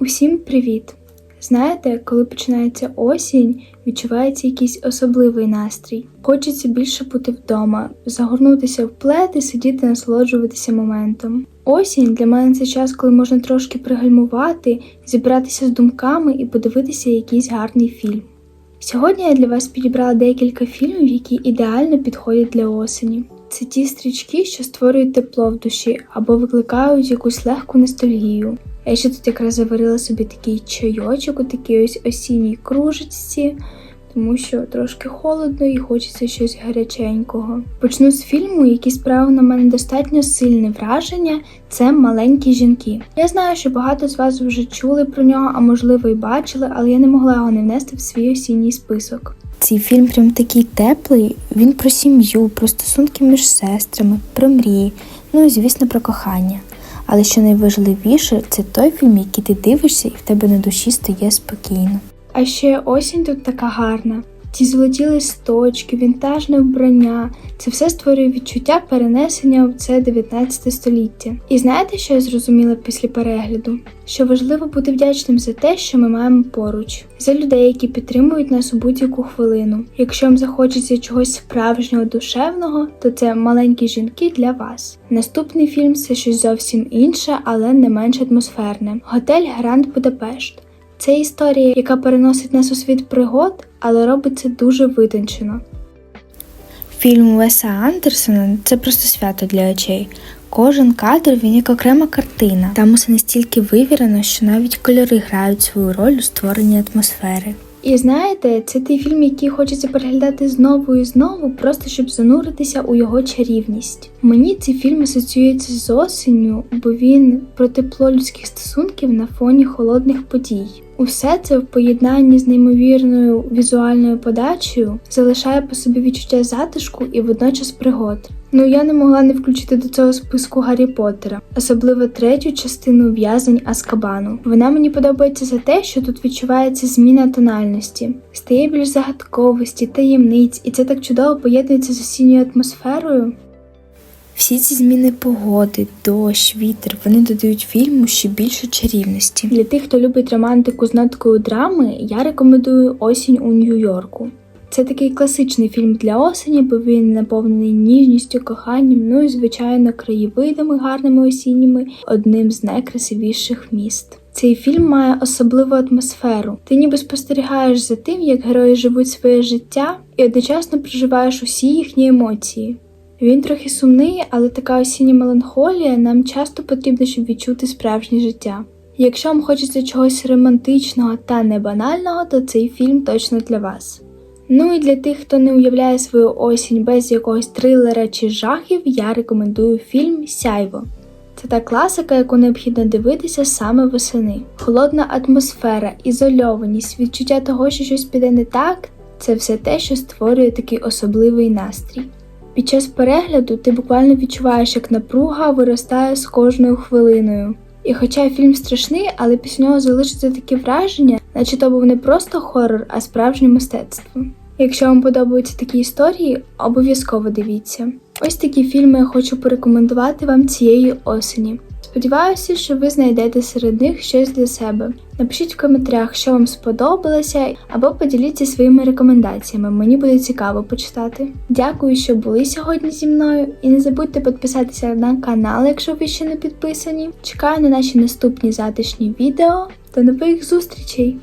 Усім привіт! Знаєте, коли починається осінь, відчувається якийсь особливий настрій. Хочеться більше бути вдома, загорнутися в плед і сидіти, насолоджуватися моментом. Осінь для мене це час, коли можна трошки пригальмувати, зібратися з думками і подивитися якийсь гарний фільм. Сьогодні я для вас підібрала декілька фільмів, які ідеально підходять для осені. Це ті стрічки, що створюють тепло в душі або викликають якусь легку ностальгію. Я ще тут якраз заварила собі такий чайочок у такій ось осінній кружечці, тому що трошки холодно і хочеться щось гаряченького. Почну з фільму, який справив на мене достатньо сильне враження. Це маленькі жінки. Я знаю, що багато з вас вже чули про нього, а можливо і бачили, але я не могла його не внести в свій осінній список. Цей фільм прям такий теплий. Він про сім'ю, про стосунки між сестрами, про мрії, ну і звісно про кохання. Але що найважливіше, це той фільм, який ти дивишся, і в тебе на душі стає спокійно. А ще осінь тут така гарна. Ті золоті листочки, вінтажне вбрання це все створює відчуття перенесення в це 19 століття. І знаєте, що я зрозуміла після перегляду? Що важливо бути вдячним за те, що ми маємо поруч, за людей, які підтримують нас у будь-яку хвилину. Якщо вам захочеться чогось справжнього душевного, то це маленькі жінки для вас. Наступний фільм це щось зовсім інше, але не менш атмосферне. Готель Гранд Будапешт. Це історія, яка переносить нас у світ пригод, але робить це дуже витончено. Фільм Уеса Андерсона це просто свято для очей. Кожен кадр він як окрема картина. Там усе настільки вивірено, що навіть кольори грають свою роль у створенні атмосфери. І знаєте, це той фільм, який хочеться переглядати знову і знову, просто щоб зануритися у його чарівність. Мені цей фільм асоціюється з осінню, бо він про тепло людських стосунків на фоні холодних подій. Усе це в поєднанні з неймовірною візуальною подачею залишає по собі відчуття затишку і водночас пригод. Ну я не могла не включити до цього списку Гаррі Поттера, особливо третю частину в'язень Аскабану. Вона мені подобається за те, що тут відчувається зміна тональності, стає більш загадковості, таємниць, і це так чудово поєднується з осінньою атмосферою. Всі ці зміни погоди, дощ, вітер, вони додають фільму ще більше чарівності. Для тих, хто любить романтику з ноткою драми, я рекомендую Осінь у Нью-Йорку. Це такий класичний фільм для осені, бо він наповнений ніжністю, коханням, ну і звичайно краєвидами гарними осінніми, одним з найкрасивіших міст. Цей фільм має особливу атмосферу. Ти ніби спостерігаєш за тим, як герої живуть своє життя, і одночасно проживаєш усі їхні емоції. Він трохи сумний, але така осіння меланхолія нам часто потрібна, щоб відчути справжнє життя. Якщо вам хочеться чогось романтичного та не банального, то цей фільм точно для вас. Ну і для тих, хто не уявляє свою осінь без якогось трилера чи жахів, я рекомендую фільм Сяйво. Це та класика, яку необхідно дивитися саме восени. Холодна атмосфера, ізольованість, відчуття того, що щось піде не так це все те, що створює такий особливий настрій. Під час перегляду ти буквально відчуваєш, як напруга виростає з кожною хвилиною. І хоча фільм страшний, але після нього залишиться таке враження, наче то був не просто хорор, а справжнє мистецтво. Якщо вам подобаються такі історії, обов'язково дивіться. Ось такі фільми я хочу порекомендувати вам цієї осені. Сподіваюся, що ви знайдете серед них щось для себе. Напишіть в коментарях, що вам сподобалося, або поділіться своїми рекомендаціями. Мені буде цікаво почитати. Дякую, що були сьогодні зі мною. І не забудьте підписатися на канал, якщо ви ще не підписані. Чекаю на наші наступні затишні відео. До нових зустрічей!